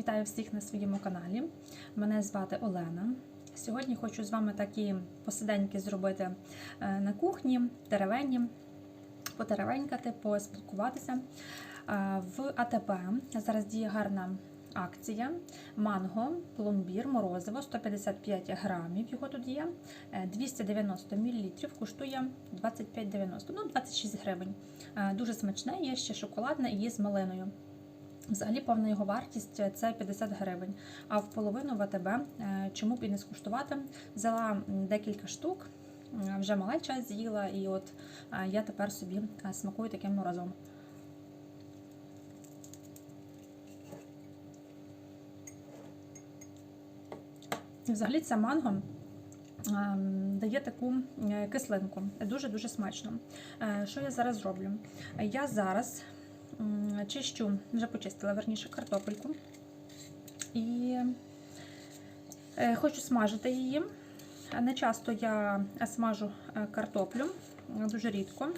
Вітаю всіх на своєму каналі. Мене звати Олена. Сьогодні хочу з вами такі посиденьки зробити е, на кухні, теревені, потеревенькати, поспілкуватися. Е, В АТП зараз діє гарна акція. Манго, пломбір, морозиво 155 грамів. Його тут є. Е, 290 мл, коштує 25,90, ну 26 гривень. Е, Дуже смачне, є ще шоколадне і є з малиною. Взагалі повна його вартість це 50 гривень. А в половину в АТБ е, чому б і не скуштувати? Взяла декілька штук, е, вже малеча з'їла, і от е, я тепер собі е, смакую таким морозом. Взагалі це манго ем, дає таку е, кислинку. Дуже-дуже смачно. Е, Що я зараз роблю? Я зараз чищу, вже почистила верніше картопельку. І е, хочу смажити її. Не часто я смажу е, картоплю, дуже рідко.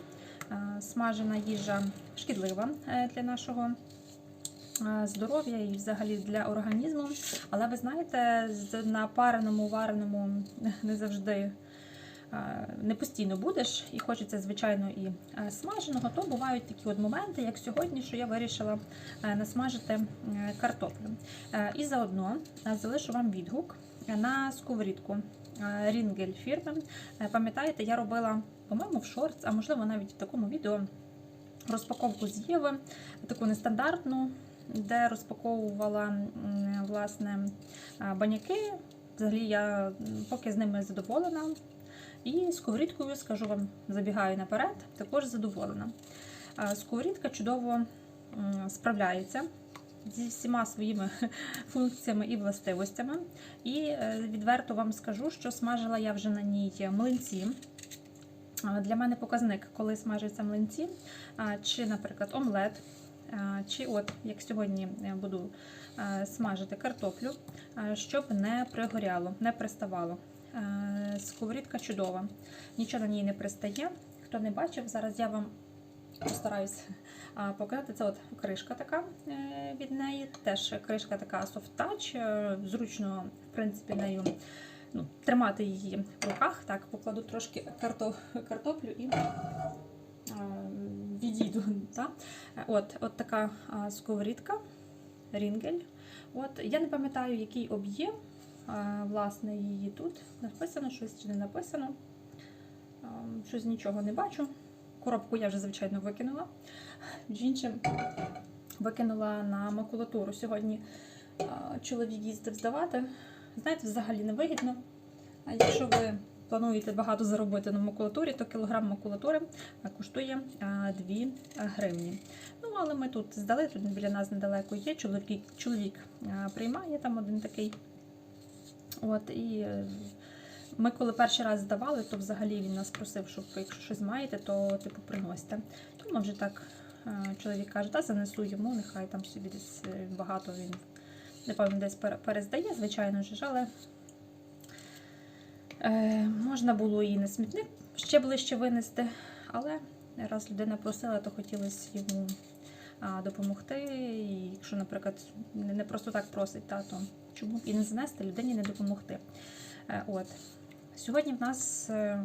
Е, Смажена їжа шкідлива для нашого здоров'я і взагалі для організму. Але ви знаєте, на пареному, вареному не завжди не постійно будеш, і хочеться, звичайно, і е, смаженого, то бувають такі от моменти, як сьогодні, що я вирішила е, насмажити е, картоплю. Е, І заодно е, залишу вам відгук на сковорідку е, Рінгель фірми. Е, Пам'ятаєте, я робила, по-моєму, в шортс, а можливо навіть в такому відео розпаковку з Єви, таку нестандартну, де розпаковувала власне е, баняки. Взагалі я поки з ними задоволена. І сковорідкою, скажу вам, забігаю наперед, також задоволена. Е, Сковорідка чудово справляється зі всіма своїми функціями і властивостями. І е, відверто вам скажу, що смажила я вже на ній млинці. Е, Для мене показник, коли смажаться млинці, е, чи, наприклад, омлет, е, чи от як сьогодні я буду е, смажити картоплю, е, щоб не пригоряло, не приставало. Е, Сковорідка чудова, нічого на ній не пристає. Хто не бачив, зараз я вам постараюсь показати. Це от кришка така е, від неї. Теж кришка така soft touch, е, зручно, в принципі, нею ну, тримати її в руках. Так, покладу трошки карто, картоплю і відійду. Та? От, от така сковорідка, рінгель. От, я не пам'ятаю, який об'єм. Власне, її тут написано, щось чи не написано. Щось нічого не бачу. Коробку я вже, звичайно, викинула. Між іншим, викинула на макулатуру. Сьогодні чоловік їздив здавати. Знаєте, взагалі не вигідно. А якщо ви плануєте багато заробити на макулатурі, то кілограм макулатури коштує 2 гривні. Ну, але ми тут здали, тут біля нас недалеко є. Чоловік, чоловік приймає там один такий. От, і е, ми коли перший раз здавали, то взагалі він нас просив, щоб якщо щось маєте, то типу приносите. То ми вже так е, чоловік каже, та занесу йому, нехай там собі десь е, багато він, напевно, десь перездає, звичайно ж, але е, можна було і на смітник ще ближче винести, але раз людина просила, то хотілося йому допомогти. І якщо, наприклад, не просто так просить, та, то чому б і не занести людині не допомогти. Е, От. Сьогодні в нас е,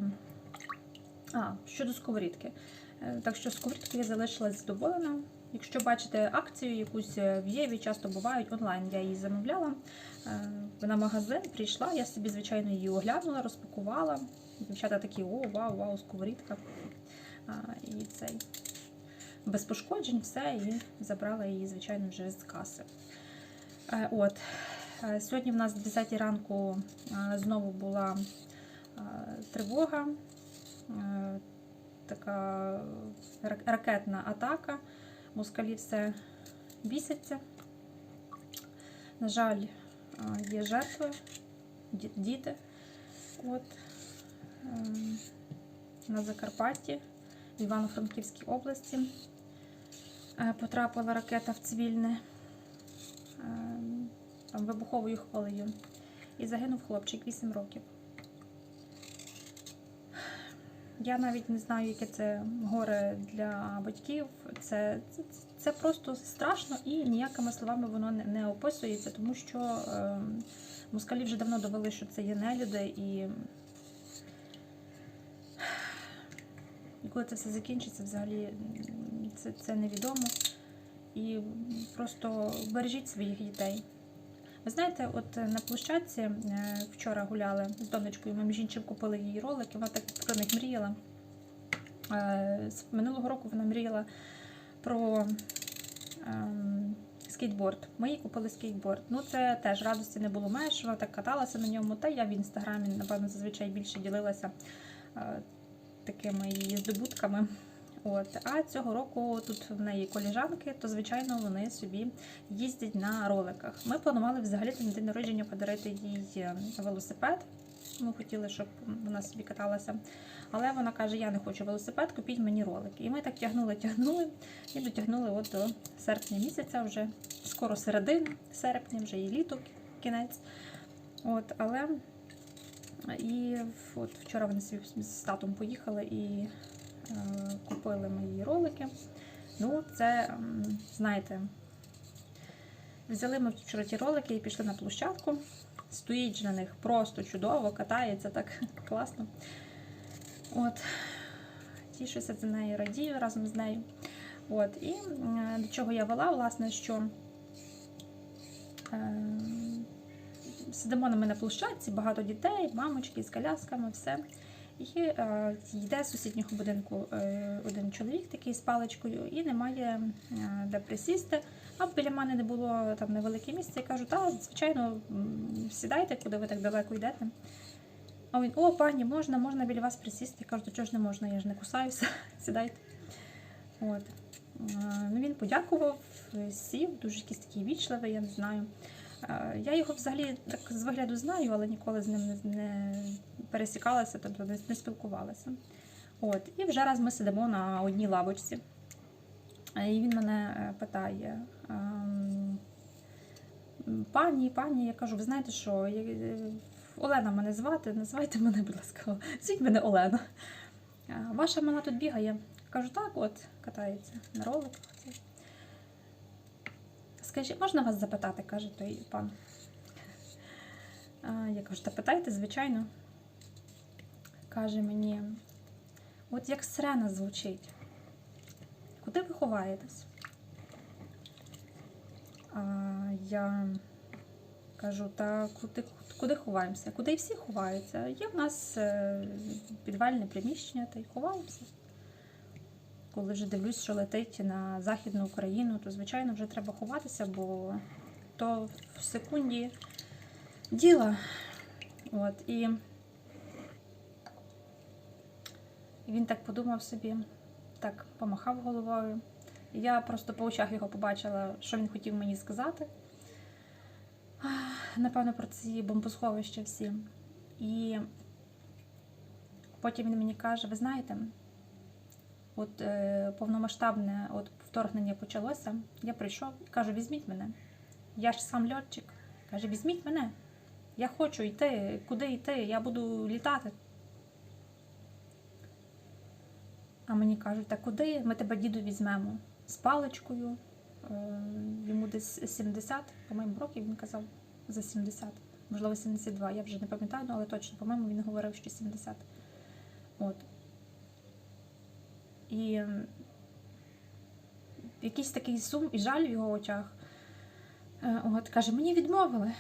а, щодо сковорідки. Е, Так що сковорідку я залишилась задоволена. Якщо бачите акцію якусь в Єві, часто бувають онлайн, я її замовляла. Е, На магазин прийшла, я собі, звичайно, її оглянула, розпакувала. Дівчата такі, о, вау, вау, сковорідка. І цей без пошкоджень все, і забрала її, звичайно, вже з каси. Е, От. Е, Сьогодні в нас в 10 ранку е, знову була тривога, така ракетна атака. Москалі все бісяться. На жаль, є жертви, діти. От. Ем, На Закарпатті, в Івано-Франківській області потрапила ракета в цивільне. Ем, там вибуховою хвилею. І загинув хлопчик 8 років. Я навіть не знаю, яке це горе для батьків. Це, це, це просто страшно і ніякими словами воно не, не описується, тому що е, москалі вже давно довели, що це є нелюди, і, коли це все закінчиться, взагалі це, це невідомо. І просто бережіть своїх дітей. Ви знаєте, от на площадці е, вчора гуляли з донечкою, ми між купили їй ролики, вона так про них мріяла. Е, З минулого року вона мріяла про ем, скейтборд. Ми їй купили скейтборд. Ну, це теж радості не було меж, вона так каталася на ньому. Та я в інстаграмі, напевно, зазвичай більше ділилася е, такими її здобутками. От. А цього року тут в неї коліжанки, то звичайно вони собі їздять на роликах. Ми планували взагалі на день народження подарити їй е, велосипед. Ми хотіли, щоб вона собі каталася. Але вона каже: Я не хочу велосипед, купіть мені ролики. І ми так тягнули, тягнули і дотягнули от до серпня місяця, вже скоро середина серпня, вже і літо кінець. От, але і от вчора вони з татом поїхали і е, купили мої ролики. Ну, це, знаєте, взяли ми вчора ті ролики і пішли на площадку. Стоїть на них просто чудово, катається так класно. От, тішуся за нею, радію разом з нею. От, і е, до чого я вела, власне, що е, сидимо на мене площадці, багато дітей, мамочки з колясками, все. І е, йде з сусіднього будинку е, один чоловік такий з паличкою, і немає е, де присісти. А біля мене не було там невелике місце. Я кажу, та звичайно, сідайте, куди ви так далеко йдете. А він, о, пані, можна, можна біля вас присісти. Я кажу, то чого ж не можна, я ж не кусаюся, сідайте. От. Е, Ну, він подякував, сів, дуже якийсь такий вічливий, я не знаю. Е, Я його взагалі так з вигляду знаю, але ніколи з ним не, пересікалася, тобто не, спілкувалася. От. І вже раз ми сидимо на одній лавочці. Е, І він мене е, питає. ем, Пані, пані, я кажу, ви знаєте що, Олена мене звати, називайте мене, будь ласка, звіть мене Олена. Ваша мама тут бігає. Кажу, так, от, катається на роликах. Скажіть, можна вас запитати, каже той пан. Я кажу, та питайте, звичайно. Каже мені, от як сирена звучить. Куди ви ховаєтесь? Я кажу, та куди, куди ховаємося? Куди всі ховаються? Є в нас е, підвальне приміщення, та й ховаємося. Коли вже дивлюсь, що летить на Західну Україну, то звичайно вже треба ховатися, бо то в секунді діла. От, і він так подумав собі, так помахав головою. Я просто по очах його побачила, що він хотів мені сказати. Напевно, про ці бомбосховища всі. І потім він мені каже: ви знаєте, от е, повномасштабне от вторгнення почалося, я прийшов і кажу, візьміть мене. Я ж сам льотчик. Каже, візьміть мене. Я хочу йти, куди йти, я буду літати. А мені кажуть, та куди? Ми тебе діду візьмемо з паличкою. Е, Йому десь 70, по-моєму, років він казав за 70, можливо, 72. Я вже не пам'ятаю, ну, але точно, по-моєму, він говорив, що 70. От. І якийсь такий сум і жаль в його очах. Е, От, каже, мені відмовили.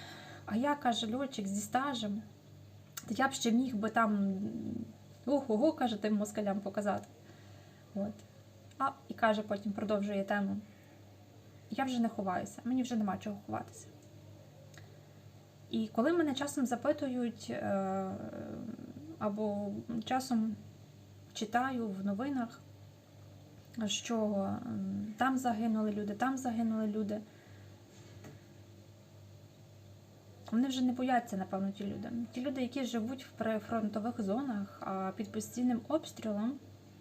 А я каже, льотчик зі стажем. Та я б ще міг би там ого, каже, тим москалям показати. От. А і каже, потім продовжує тему. Я вже не ховаюся, мені вже нема чого ховатися. І коли мене часом запитують, е, або часом читаю в новинах, що там загинули люди, там загинули люди. Вони вже не бояться, напевно, ті люди. Ті люди, які живуть в прифронтових зонах, а під постійним обстрілом,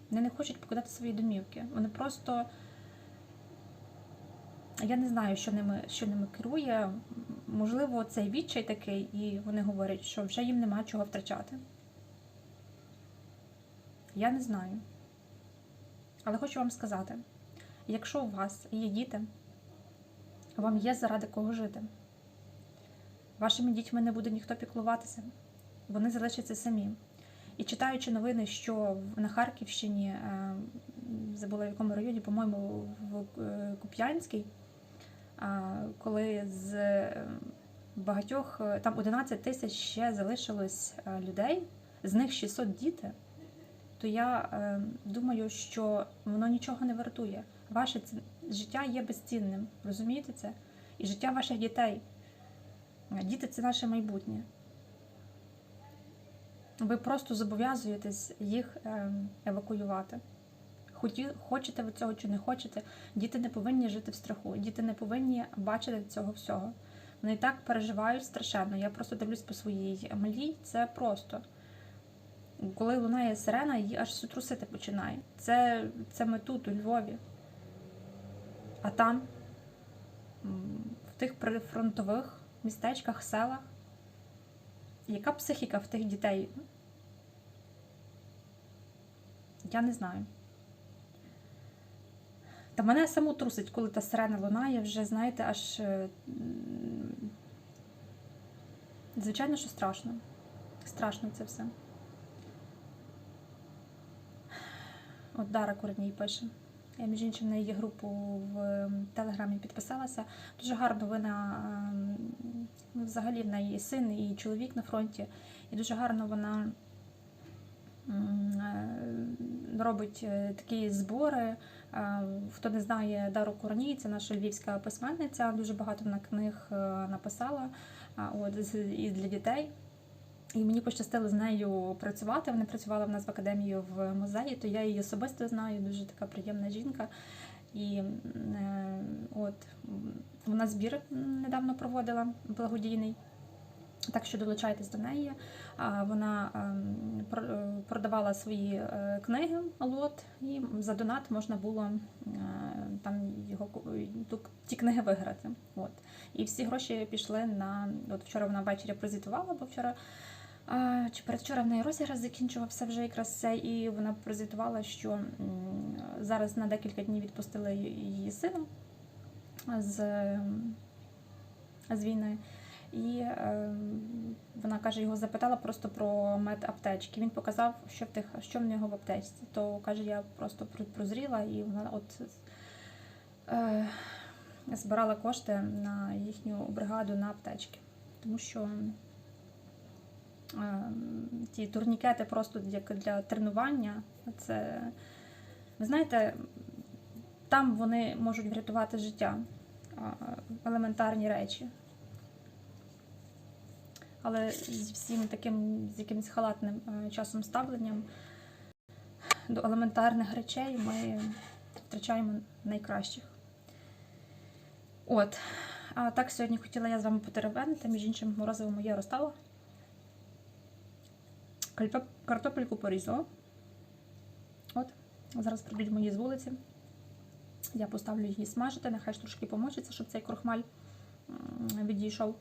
вони не хочуть покидати свої домівки. Вони просто. Я не знаю, що ними, що ними керує. Можливо, цей відчай такий, і вони говорять, що вже їм нема чого втрачати. Я не знаю. Але хочу вам сказати: Якщо у вас є діти, вам є заради кого жити. Вашими дітьми не буде ніхто піклуватися, вони залишаться самі. І читаючи новини, що на Харківщині, е, забула в якому районі, по-моєму, в е, Куп'янській, коли з е, багатьох, е, там 11 тисяч ще залишилось е, людей, з них 600 діти, то я е, думаю, що воно нічого не вартує. Ваше життя є безцінним, розумієте це? І життя ваших дітей. Е, Діти це наше майбутнє. Ви просто зобов'язуєтесь їх е, евакуювати. Хочете ви цього чи не хочете, діти не повинні жити в страху, діти не повинні бачити цього всього. Вони і так переживають страшенно. Я просто дивлюсь по своїй малій, це просто. Коли лунає сирена, її аж все трусити починає. Це, це ми тут, у Львові. А там, в тих прифронтових містечках, селах, яка психіка в тих дітей? Я не знаю. Та мене саму трусить, коли та сирена лунає, вже, знаєте, аж. е, Звичайно, що страшно. Страшно це все. От Дара Корній пише. Я, між іншим, на її групу в Телеграмі підписалася. Дуже гарно вона ем, ну, взагалі в неї син, і чоловік на фронті. І дуже гарно вона е, робить е, такі збори. Е, Хто не знає Дару Корній, це наша львівська письменниця. Дуже багато вона книг написала от, і для дітей. І мені пощастило з нею працювати. Вона працювала в нас в академії в музеї, то я її особисто знаю, дуже така приємна жінка. І е, от вона збір недавно проводила благодійний. Так що долучайтесь до неї. Вона ем, е, продавала свої е, книги лот, і за донат можна було е, там його ті книги виграти. От. І всі гроші пішли на. От вчора вона ввечері прозвітувала, бо вчора. Чи передвчора в неї розіграш закінчувався вже якраз це, і вона прозвітувала, що зараз на декілька днів відпустили її сина з, з війни. І е, вона каже, його запитала просто про медаптечки. Він показав, що в тих, що в нього в аптечці. То каже, я просто прозріла, і вона от е, збирала кошти на їхню бригаду на аптечки. Тому що ті турнікети просто як для тренування. Це, ви знаєте, там вони можуть врятувати життя, елементарні речі. Але з всім таким з якимось халатним е, часом ставленням до елементарних речей ми втрачаємо найкращих. От. А так сьогодні хотіла я з вами потеревенити, між іншим морозиво моє розстало. Картопельку порізала. От. Зараз прийдуть мої з вулиці. Я поставлю її смажити, нехай трошки помочиться, щоб цей крохмаль відійшов.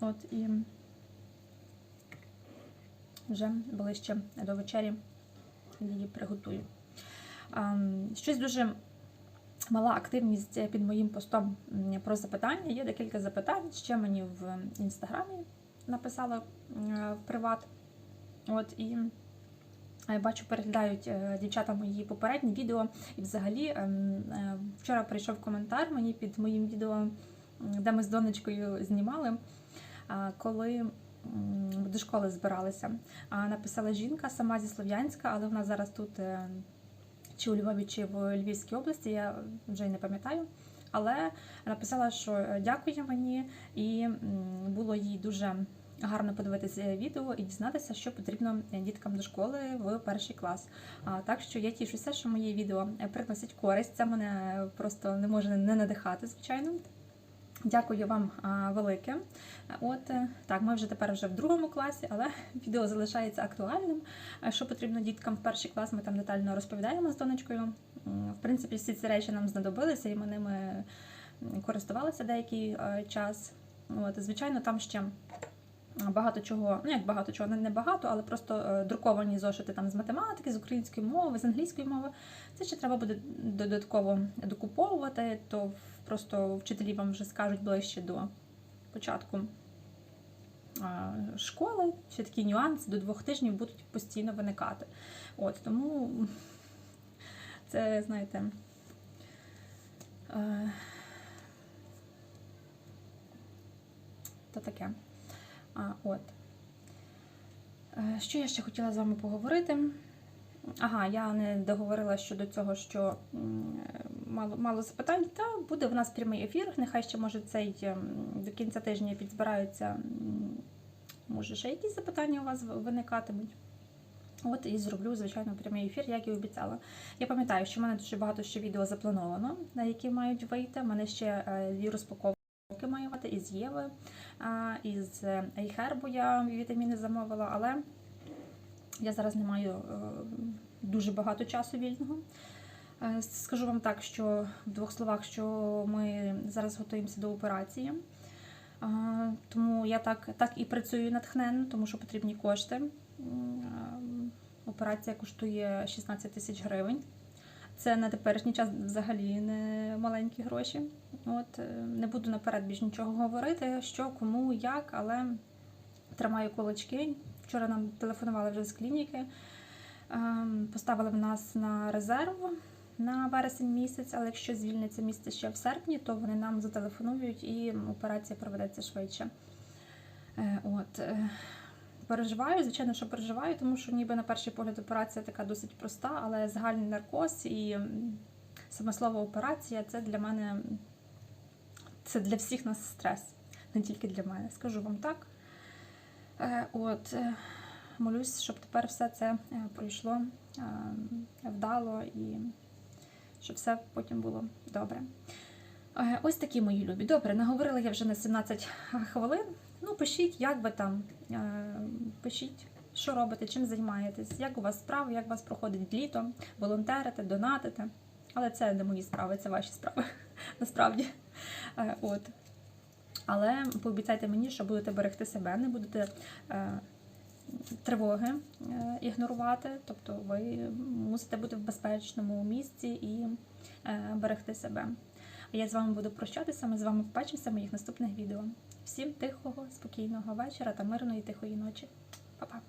От і вже ближче до вечері її приготую. Щось дуже мала активність під моїм постом про запитання. Є декілька запитань. Ще мені в інстаграмі написала е, в приват. От і е, бачу, переглядають е, дівчата мої попередні відео. І взагалі ем, е, вчора прийшов коментар мені під моїм відео, де ми з донечкою знімали. Коли до школи збиралися. Написала жінка сама зі Слов'янська, але вона зараз тут е, чи у Львові, чи в Львівській області, я вже й не пам'ятаю. Але написала, що е, дякує мені, і було їй дуже гарно подивитися відео і дізнатися, що потрібно діткам до школи в перший клас. Так що я тішуся, що мої відео приносить приносять користь. Це мене просто не може не надихати, звичайно. Дякую вам велике. От е, так, ми вже тепер вже в другому класі, але відео залишається актуальним. Що потрібно діткам в перший клас, ми там детально розповідаємо з донечкою. В принципі, всі ці речі нам знадобилися, і ми ними користувалися деякий е, час. От, звичайно, там ще багато чого, ну як багато чого, не багато, але просто е, друковані зошити там з математики, з української мови, з англійської мови. Це ще треба буде додатково докуповувати, то просто вчителі вам вже скажуть ближче до початку школи, ще такі нюанси до двох тижнів будуть постійно виникати. От тому це, знаєте. е, Та таке. От. Е, Що я ще хотіла з вами поговорити? Ага, я не договорила щодо цього, що мало, мало запитань. Та буде в нас прямий ефір. Нехай ще може цей ем, до кінця тижня підзбираються. Може, ще якісь запитання у вас виникатимуть. От і зроблю, звичайно, прямий ефір, як і обіцяла. Я пам'ятаю, що в мене дуже багато ще відео заплановано, на які мають вийти. У мене ще е, дві розпаковки має бути із Єви, із Ейхербу я вітаміни замовила, але я зараз не маю е, дуже багато часу вільного. Е, Скажу вам так, що в двох словах, що ми зараз готуємося до операції. Тому я так, так і працюю натхненно, тому що потрібні кошти. Операція коштує 16 тисяч гривень. Це на теперішній час взагалі не маленькі гроші. От е, не буду наперед більш нічого говорити, що, кому, як, але тримаю кулачки. Вчора нам телефонували вже з клініки, ем, поставили в нас на резерв на вересень місяць, але якщо звільниться місце ще в серпні, то вони нам зателефонують і операція проведеться швидше. Е, От. Переживаю, звичайно, що переживаю, тому що ніби на перший погляд операція така досить проста, але загальний наркоз і саме слово операція це для мене це для всіх нас стрес, не тільки для мене. Скажу вам так. Е, От, е, молюсь, щоб тепер все це е, пройшло вдало і щоб все потім було добре. Ось такі мої любі. Добре, наговорила я вже на 17 хвилин. Ну, пишіть, як ви там. Е, Пишіть, що робите, чим займаєтесь, як у вас справи, як у вас проходить літо, волонтерите, донатите. Але це не мої справи, це ваші справи насправді. Е, От. Але пообіцяйте мені, що будете берегти себе, не будете е, тривоги е, ігнорувати. Тобто ви мусите бути в безпечному місці і е, берегти себе. А я з вами буду прощатися. Ми з вами побачимося в моїх наступних відео. Всім тихого, спокійного вечора та мирної тихої ночі. Па-па!